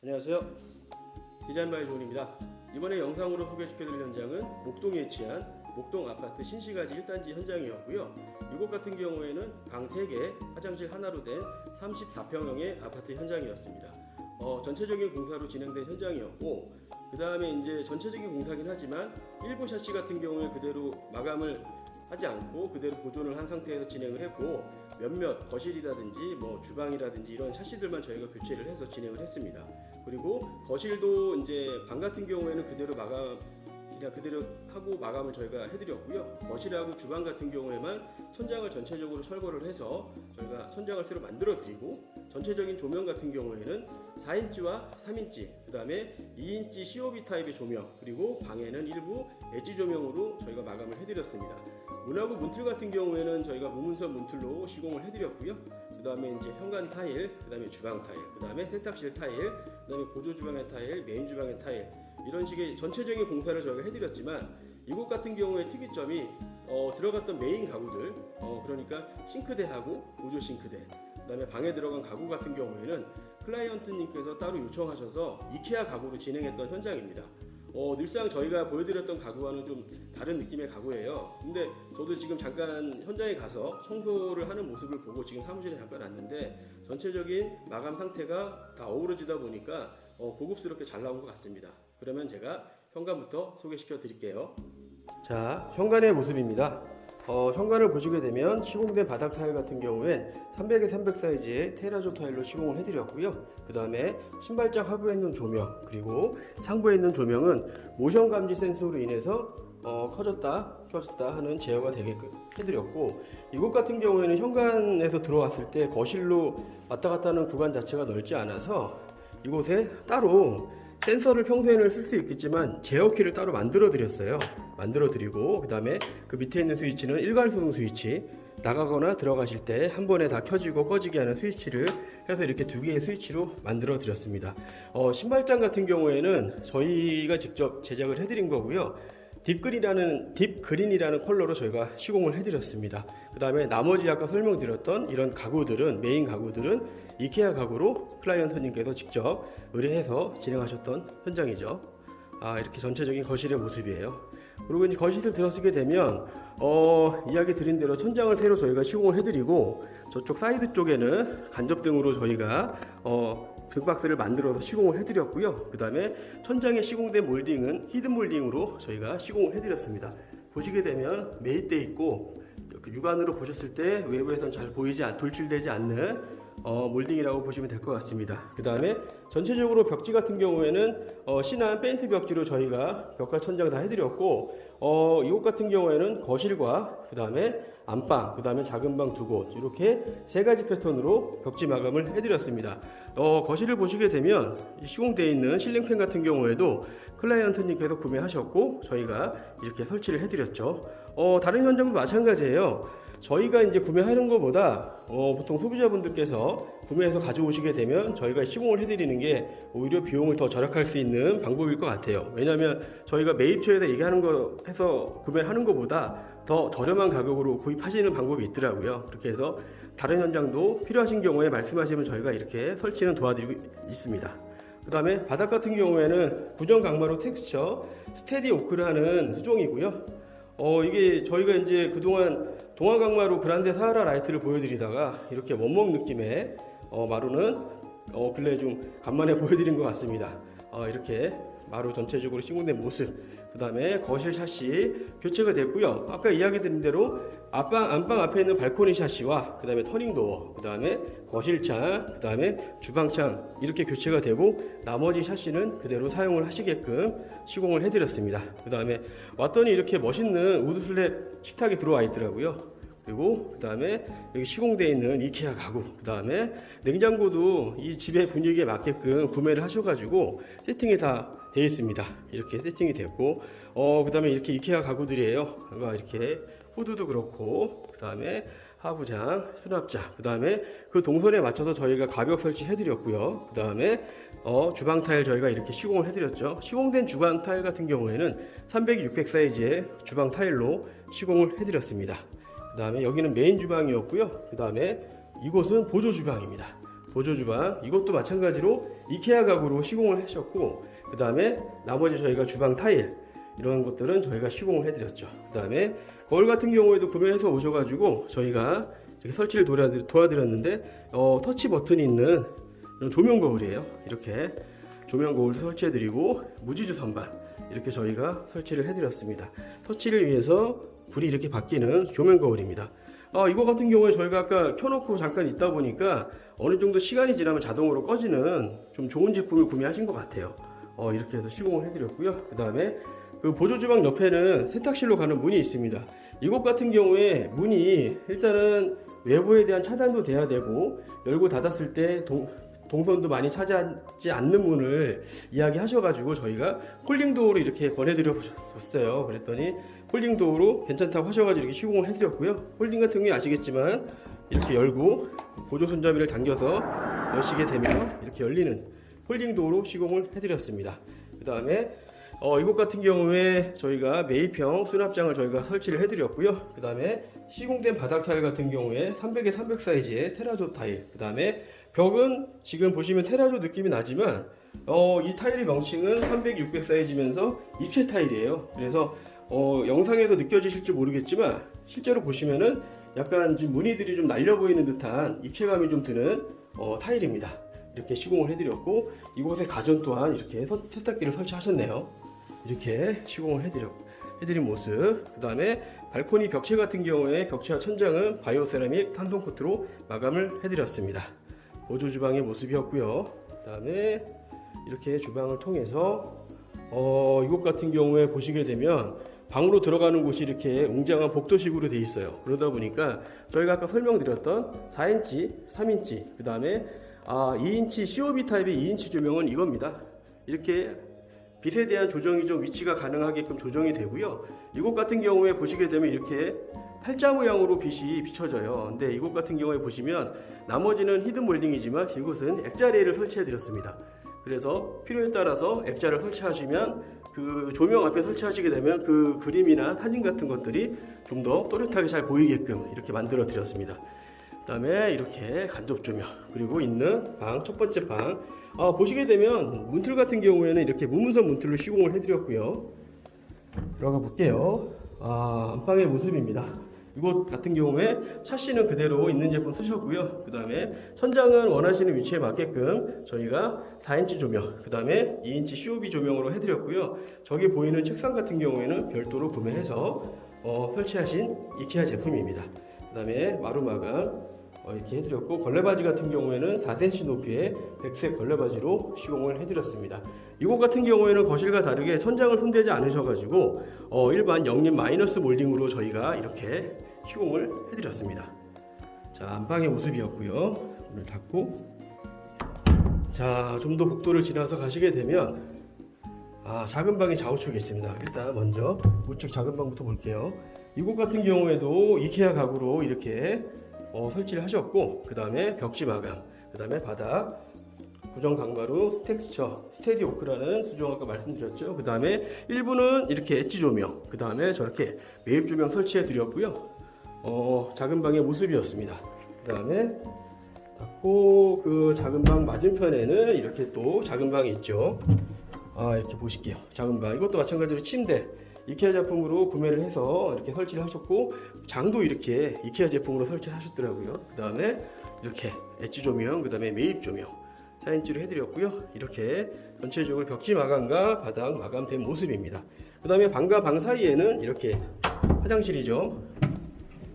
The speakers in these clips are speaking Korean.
안녕하세요. 디자인 바이 존입니다. 이번에 영상으로 소개시켜드릴 현장은 목동에 위치한 목동 아파트 신시가지 1단지 현장이었고요. 이곳 같은 경우에는 방 3개, 화장실 하나로 된 34평형의 아파트 현장이었습니다. 어, 전체적인 공사로 진행된 현장이었고, 그 다음에 이제 전체적인 공사긴 하지만 일부 샤시 같은 경우에 그대로 마감을 하지 않고 그대로 보존을 한 상태에서 진행을 했고 몇몇 거실이라든지 뭐 주방이라든지 이런 샤시들만 저희가 교체를 해서 진행을 했습니다. 그리고 거실도 이제 방 같은 경우에는 그대로 마감 그냥 그대로 하고 마감을 저희가 해드렸고요. 거실하고 주방 같은 경우에만 천장을 전체적으로 철거를 해서 저희가 천장을 새로 만들어 드리고 전체적인 조명 같은 경우에는 4인치와 3인치 그 다음에 2인치 COB 타입의 조명 그리고 방에는 일부 엣지 조명으로 저희가 마감을 해드렸습니다. 문하고 문틀 같은 경우에는 저희가 무문선 문틀로 시공을 해드렸고요. 그 다음에 이제 현관 타일, 그 다음에 주방 타일, 그 다음에 세탁실 타일, 그 다음에 보조 주방의 타일, 메인 주방의 타일 이런 식의 전체적인 공사를 저희가 해드렸지만 이곳 같은 경우에 특이점이 어, 들어갔던 메인 가구들, 어, 그러니까 싱크대하고 보조 싱크대, 그 다음에 방에 들어간 가구 같은 경우에는 클라이언트님께서 따로 요청하셔서 이케아 가구로 진행했던 현장입니다. 어, 늘상 저희가 보여드렸던 가구와는 좀 다른 느낌의 가구예요. 근데 저도 지금 잠깐 현장에 가서 청소를 하는 모습을 보고 지금 사무실에 잠깐 왔는데 전체적인 마감 상태가 다 어우러지다 보니까 어, 고급스럽게 잘 나온 것 같습니다. 그러면 제가 현관부터 소개시켜 드릴게요. 자, 현관의 모습입니다. 어, 현관을 보시게 되면 시공된 바닥 타일 같은 경우엔 300에 300 사이즈의 테라조 타일로 시공을 해드렸고요. 그 다음에 신발장 하부에 있는 조명 그리고 상부에 있는 조명은 모션 감지 센서로 인해서 어, 커졌다 켰다 하는 제어가 되게끔 해드렸고 이곳 같은 경우에는 현관에서 들어왔을 때 거실로 왔다 갔다 하는 구간 자체가 넓지 않아서 이곳에 따로 센서를 평소에는 쓸 수 있겠지만 제어키를 따로 만들어 드렸어요. 만들어 드리고 그 다음에 그 밑에 있는 스위치는 일괄 소등 스위치 나가거나 들어가실 때 한 번에 다 켜지고 꺼지게 하는 스위치를 해서 이렇게 두 개의 스위치로 만들어 드렸습니다. 어, 신발장 같은 경우에는 저희가 직접 제작을 해드린 거고요. 딥그린이라는 딥그린이라는 컬러로 저희가 시공을 해드렸습니다. 그 다음에 나머지 아까 설명드렸던 이런 가구들은 메인 가구들은 이케아 가구로 클라이언트님께서 직접 의뢰해서 진행하셨던 현장이죠. 아 이렇게 전체적인 거실의 모습이에요. 그리고 이제 거실을 들어서게 되면 어, 이야기 드린 대로 천장을 새로 저희가 시공을 해드리고 저쪽 사이드 쪽에는 간접 등으로 저희가 어, 등박스를 만들어서 시공을 해드렸고요. 그 다음에 천장에 시공된 몰딩은 히든 몰딩으로 저희가 시공을 해드렸습니다. 보시게 되면 매입돼 있고 이렇게 육안으로 보셨을 때 외부에선 잘 보이지 않, 돌출되지 않는 어, 몰딩이라고 보시면 될 것 같습니다. 그 다음에 전체적으로 벽지 같은 경우에는 어, 신한 페인트 벽지로 저희가 벽과 천장 다 해드렸고 어, 이곳 같은 경우에는 거실과 그 다음에 안방, 그 다음에 작은 방 두 곳 이렇게 세 가지 패턴으로 벽지 마감을 해드렸습니다. 어, 거실을 보시게 되면 이 시공되어 있는 실링팬 같은 경우에도 클라이언트님께서 구매하셨고 저희가 이렇게 설치를 해드렸죠. 어, 다른 현장도 마찬가지예요. 저희가 이제 구매하는 것보다 어, 보통 소비자분들께서 구매해서 가져오시게 되면 저희가 시공을 해드리는 게 오히려 비용을 더 절약할 수 있는 방법일 것 같아요. 왜냐하면 저희가 매입처에다 얘기하는 거 해서 구매를 하는 것보다 더 저렴한 가격으로 구입하시는 방법이 있더라고요. 그렇게 해서 다른 현장도 필요하신 경우에 말씀하시면 저희가 이렇게 설치는 도와드리고 있습니다. 그 다음에 바닥 같은 경우에는 구정 강마루 텍스처 스테디 오크라는 수종이고요. 어 이게 저희가 이제 그동안 동아강마루 그란데 사하라 라이트를 보여드리다가 이렇게 원목 느낌의 어, 마루는 어 근래 좀 간만에 보여드린 것 같습니다. 어 이렇게 마루 전체적으로 시공된 모습 그 다음에 거실 샤시 교체가 됐고요. 아까 이야기 드린 대로 앞방 안방 앞에 있는 발코니 샤시와 그 다음에 터닝도어 그 다음에 거실창 그 다음에 주방창 이렇게 교체가 되고 나머지 샤시는 그대로 사용을 하시게끔 시공을 해드렸습니다. 그 다음에 왔더니 이렇게 멋있는 우드 슬랩 식탁이 들어와 있더라고요. 그리고 그 다음에 여기 시공되어 있는 이케아 가구 그 다음에 냉장고도 이 집의 분위기에 맞게끔 구매를 하셔가지고 세팅이 다 되어 있습니다. 이렇게 세팅이 됐고 어 그 다음에 이렇게 이케아 가구들이에요. 그러니까 이렇게 후드도 그렇고 그 다음에 하부장 수납장 그 다음에 그 동선에 맞춰서 저희가 가벽 설치 해드렸고요. 그 다음에 어, 주방 타일 저희가 이렇게 시공을 해드렸죠. 시공된 주방 타일 같은 경우에는 300, 600 사이즈의 주방 타일로 시공을 해드렸습니다. 그 다음에 여기는 메인 주방이었고요. 그 다음에 이곳은 보조 주방입니다. 보조 주방. 이것도 마찬가지로 이케아 가구로 시공을 하셨고 그 다음에 나머지 저희가 주방 타일 이런 것들은 저희가 시공을 해드렸죠. 그 다음에 거울 같은 경우에도 구매해서 오셔가지고 저희가 이렇게 설치를 도와드- 도와드렸는데 어, 터치 버튼이 있는 조명 거울이에요. 이렇게 조명 거울도 설치해드리고 무지주 선반 이렇게 저희가 설치를 해드렸습니다. 터치를 위해서 불이 이렇게 바뀌는 조명 거울입니다. 아, 이거 같은 경우에 저희가 아까 켜놓고 잠깐 있다 보니까 어느 정도 시간이 지나면 자동으로 꺼지는 좀 좋은 제품을 구매하신 것 같아요. 어, 이렇게 해서 시공을 해드렸고요. 그 다음에 그 보조 주방 옆에는 세탁실로 가는 문이 있습니다. 이곳 같은 경우에 문이 일단은 외부에 대한 차단도 돼야 되고 열고 닫았을 때 동, 동선도 많이 차지하지 않는 문을 이야기하셔가지고 저희가 폴딩도어로 이렇게 권해드렸어요. 그랬더니 폴딩도어로 괜찮다고 하셔가지고 이렇게 시공을 해드렸고요. 폴딩 같은 경우에 아시겠지만 이렇게 열고 보조 손잡이를 당겨서 여시게 되면 이렇게 열리는 폴딩도어로 시공을 해드렸습니다. 그 다음에 어, 이곳 같은 경우에 저희가 매입형 수납장을 저희가 설치를 해드렸고요. 그 다음에 시공된 바닥 타일 같은 경우에 300에 300 사이즈의 테라조 타일. 그 다음에 벽은 지금 보시면 테라조 느낌이 나지만 어, 이 타일의 명칭은 300, 600 사이즈면서 입체 타일이에요. 그래서 어, 영상에서 느껴지실지 모르겠지만 실제로 보시면은 약간 지금 무늬들이 좀 날려 보이는 듯한 입체감이 좀 드는 어, 타일입니다. 이렇게 시공을 해드렸고 이곳에 가전 또한 이렇게 서- 세탁기를 설치하셨네요. 이렇게 시공을 해드려, 해드린 모습. 그 다음에 발코니 벽체 같은 경우에 벽체와 천장은 바이오 세라믹 탄성 코트로 마감을 해드렸습니다. 보조 주방의 모습이었고요. 그 다음에 이렇게 주방을 통해서 어, 이곳 같은 경우에 보시게 되면 방으로 들어가는 곳이 이렇게 웅장한 복도식으로 되어 있어요. 그러다 보니까 저희가 아까 설명드렸던 4인치, 3인치, 그 다음에 아, 2인치 COB 타입의 2인치 조명은 이겁니다. 이렇게 빛에 대한 조정이 좀 위치가 가능하게끔 조정이 되고요. 이곳 같은 경우에 보시게 되면 이렇게 팔자 모양으로 빛이 비춰져요. 근데 이곳 같은 경우에 보시면 나머지는 히든 몰딩이지만 이곳은 액자 레일을 설치해 드렸습니다. 그래서 필요에 따라서 액자를 설치하시면 그 조명 앞에 설치하시게 되면 그 그림이나 사진 같은 것들이 좀 더 또렷하게 잘 보이게끔 이렇게 만들어 드렸습니다. 그다음에 이렇게 간접 조명 그리고 있는 방 첫 번째 방 아, 보시게 되면 문틀 같은 경우에는 이렇게 무문선 문틀로 시공을 해드렸고요. 들어가 볼게요. 아, 안방의 모습입니다. 이곳 같은 경우에 샤시는 그대로 있는 제품 쓰셨고요. 그 다음에 천장은 원하시는 위치에 맞게끔 저희가 4인치 조명, 그 다음에 2인치 COB 조명으로 해드렸고요. 저기 보이는 책상 같은 경우에는 별도로 구매해서 어, 설치하신 이케아 제품입니다. 그 다음에 마루마감 어, 이렇게 해드렸고 걸레바지 같은 경우에는 4cm 높이의 백색 걸레바지로 시공을 해드렸습니다. 이곳 같은 경우에는 거실과 다르게 천장을 손대지 않으셔가지고 어, 일반 영림 마이너스 몰딩으로 저희가 이렇게 시공을 해드렸습니다. 자 안방의 모습이었고요. 문을 닫고 자좀 더 복도를 지나서 가시게 되면 아 작은 방이 좌우측에 있습니다. 일단 먼저 우측 작은 방부터 볼게요. 이곳 같은 경우에도 이케아 가구로 이렇게 어, 설치를 하셨고 그 다음에 벽지 마감, 그 다음에 바닥 구정 강마루 스텍스처 스테디 오크라는 수종 아까 말씀드렸죠. 그 다음에 일부는 이렇게 엣지 조명, 그 다음에 저렇게 매입 조명 설치해 드렸고요. 어, 작은 방의 모습이었습니다. 그 다음에 닫고 그 작은 방 맞은편에는 이렇게 또 작은 방이 있죠. 아 이렇게 보실게요. 작은 방 이것도 마찬가지로 침대 이케아 제품으로 구매를 해서 이렇게 설치를 하셨고 장도 이렇게 이케아 제품으로 설치하셨더라고요. 그 다음에 이렇게 엣지 조명, 그 다음에 매입 조명 4인치로 해드렸고요. 이렇게 전체적으로 벽지 마감과 바닥 마감된 모습입니다. 그 다음에 방과 방 사이에는 이렇게 화장실이죠.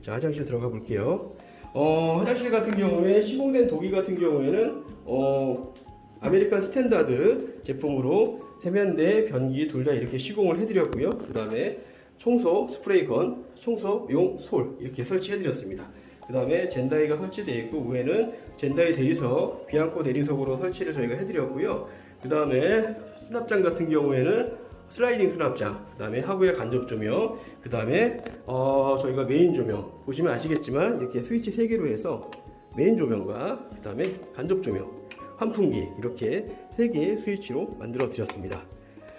자 화장실 들어가 볼게요. 어, 화장실 같은 경우에 시공된 도기 같은 경우에는 어, 아메리칸 스탠다드 제품으로 세면대, 변기 둘 다 이렇게 시공을 해드렸고요. 그 다음에 청소 스프레이건, 청소용 솔 이렇게 설치해드렸습니다. 그 다음에 젠다이가 설치되어 있고 위에는 젠다이 대리석, 비앙코 대리석으로 설치를 저희가 해드렸고요. 그 다음에 수납장 같은 경우에는 슬라이딩 수납장, 그 다음에 하부에 간접 조명, 그 다음에 어, 저희가 메인 조명 보시면 아시겠지만 이렇게 스위치 3개로 해서 메인 조명과 그 다음에 간접 조명, 환풍기 이렇게 3개의 스위치로 만들어 드렸습니다.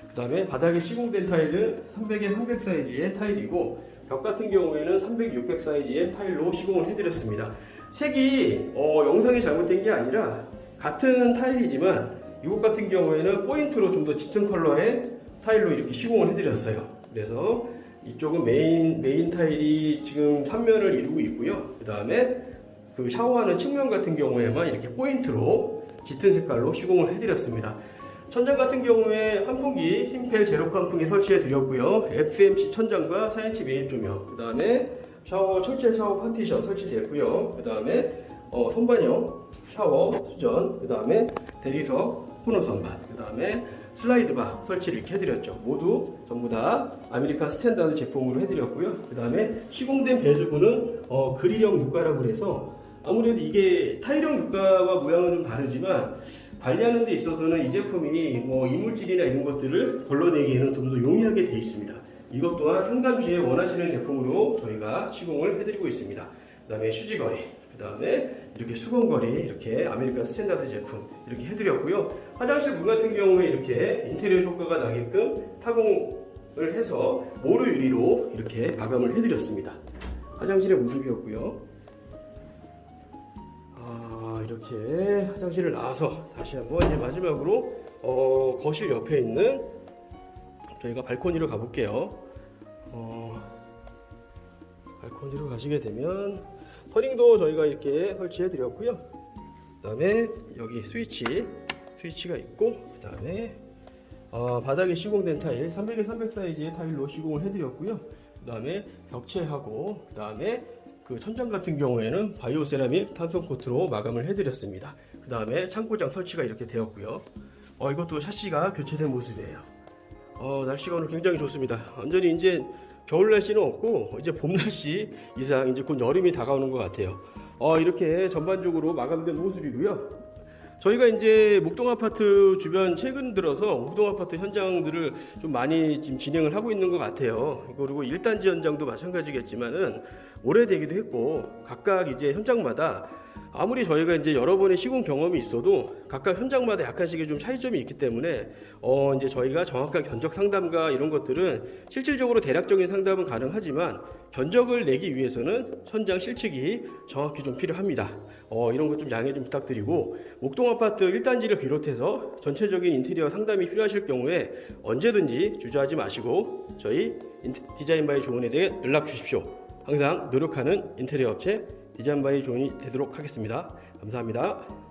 그 다음에 바닥에 시공된 타일은 300에 300 사이즈의 타일이고 벽 같은 경우에는 300, 600 사이즈의 타일로 시공을 해드렸습니다. 색이 어, 영상이 잘못된 게 아니라 같은 타일이지만 이것 같은 경우에는 포인트로 좀 더 짙은 컬러의 타일로 이렇게 시공을 해드렸어요. 그래서 이쪽은 메인 메인 타일이 지금 3면을 이루고 있고요. 그 다음에 그 샤워하는 측면 같은 경우에만 이렇게 포인트로 짙은 색깔로 시공을 해드렸습니다. 천장 같은 경우에 환풍기 힘펠 제로카 환풍기 설치해 드렸고요. FMC 천장과 4인치 매입 조명, 그 다음에 샤워 철제 샤워 파티션 설치됐고요. 그 다음에 어, 선반형 샤워 수전, 그 다음에 대리석 코너 선반, 그 다음에 슬라이드 바 설치를 해드렸죠. 모두 전부 다 아메리칸 스탠다드 제품으로 해드렸고요. 그 다음에 시공된 배수구는 어, 그릴형 육가라고 해서 아무래도 이게 타일형 육가와 모양은 좀 다르지만 관리하는 데 있어서는 이 제품이 뭐 이물질이나 이런 것들을 걸러내기에는 좀 더 용이하게 돼 있습니다. 이것 또한 상담 시에 원하시는 제품으로 저희가 시공을 해드리고 있습니다. 그 다음에 휴지거리, 그 다음에 이렇게 수건거리, 이렇게 아메리칸 스탠다드 제품 이렇게 해드렸고요. 화장실 문 같은 경우에 이렇게 인테리어 효과가 나게끔 타공을 해서 모루 유리로 이렇게 마감을 해드렸습니다. 화장실의 모습이었고요. 아 이렇게 화장실을 나와서 다시 한번 이제 마지막으로 어, 거실 옆에 있는 저희가 발코니로 가볼게요. 어, 발코니로 가시게 되면 터닝도 저희가 이렇게 설치해 드렸고요. 그다음에 여기 스위치 스위치가 있고 그다음에 어, 바닥에 시공된 타일 300에 300 사이즈의 타일로 시공을 해드렸고요. 그다음에 벽체하고 그다음에 그 천장 같은 경우에는 바이오 세라믹 탄성 코트로 마감을 해드렸습니다. 그 다음에 창고장 설치가 이렇게 되었고요. 어, 이것도 샤시가 교체된 모습이에요. 어, 날씨가 오늘 굉장히 좋습니다. 완전히 이제 겨울 날씨는 없고 이제 봄 날씨 이상 이제 곧 여름이 다가오는 것 같아요. 어, 이렇게 전반적으로 마감된 모습이고요. 저희가 이제 목동 아파트 주변 최근 들어서 목동 아파트 현장들을 좀 많이 지금 진행을 하고 있는 것 같아요. 그리고 1단지 현장도 마찬가지겠지만은 오래되기도 했고 각각 이제 현장마다 아무리 저희가 이제 여러 번의 시공 경험이 있어도 각각 현장마다 약간씩의 좀 차이점이 있기 때문에 어 이제 저희가 정확한 견적 상담과 이런 것들은 실질적으로 대략적인 상담은 가능하지만 견적을 내기 위해서는 현장 실측이 정확히 좀 필요합니다. 어 이런 것 좀 양해 좀 부탁드리고 목동 아파트 1단지를 비롯해서 전체적인 인테리어 상담이 필요하실 경우에 언제든지 주저하지 마시고 저희 인- 디자인 바이 조은에 대해 연락 주십시오. 항상 노력하는 인테리어 업체 디자인 바이 존이 되도록 하겠습니다. 감사합니다.